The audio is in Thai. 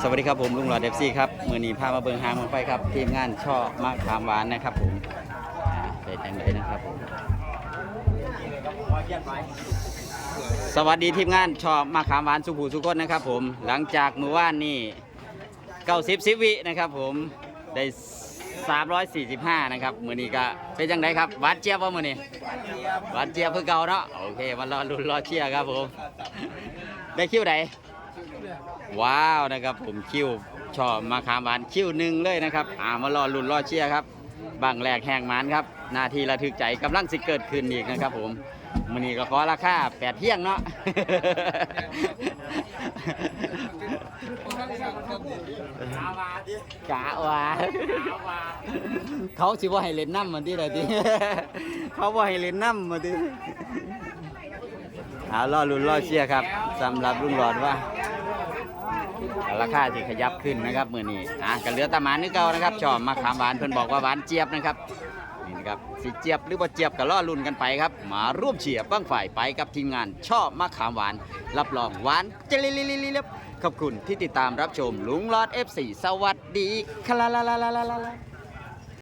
สวัสดีครับผมลุงหลอดเอฟซีครับมือนีพามาเบิงหางมือไฟครับ ทีมงานช่อมะขามหวานนะครับผมเป็นจังไดนะครับผมสวัสดีทีมงานช่อมะขามหวานสุภูสุคนนะครับผมหลังจากมือว่านนี่เก้าสิบสิบวินะครับผมได้345 นะครับ มือนี้ก็เป็นจังไดครับวานเจี๊ยบว่ามือนี้วานเจี๊ยบเพื่อเก่าเนาะโอเคมารอลุ้นรอเชียร์ครับผม ได้คิวไหน ว้าวนะครับผมคิวชอบมาขามหวานคิวหนึ่งเลยนะครับอ่ามารอลุ้นรอเชียร์ครับบังแรกแหงมันครับนาทีระทึกใจกำลังสิเกิดขึ้นอีกนะครับผมมันนี้ก็ขอราคาแปดเที่ยงเนาะกะว่า เขาสิว่าให้เล่นน้ำมันที่ไหนที่เขาว่าให้เล่นน้ำมันที่ เอาล่อลุ้นล่อเชียร์ครับสำหรับลุงหลอดว่าราคาที่ขยับขึ้นนะครับมือนี้อะกันเหลือตาหมานนึกเก่านะครับชอบมาขามหวานเพิ่นบอกว่าหวานเจี๊ยบนะครับนี่นะครับสิเจี๊ยบหรือว่าเจี๊ยบก็ล่อลุ่นกันไปครับ มาร่วมเชียร์บ้างฝ่ายไปกับทีมงาน ชอบมะขามหวาน รับรองหวานเจลิลิลิลิลขอบคุณที่ติดตามรับชมลุงลอด F4 สวัสดีคลาลาลาลาลาลา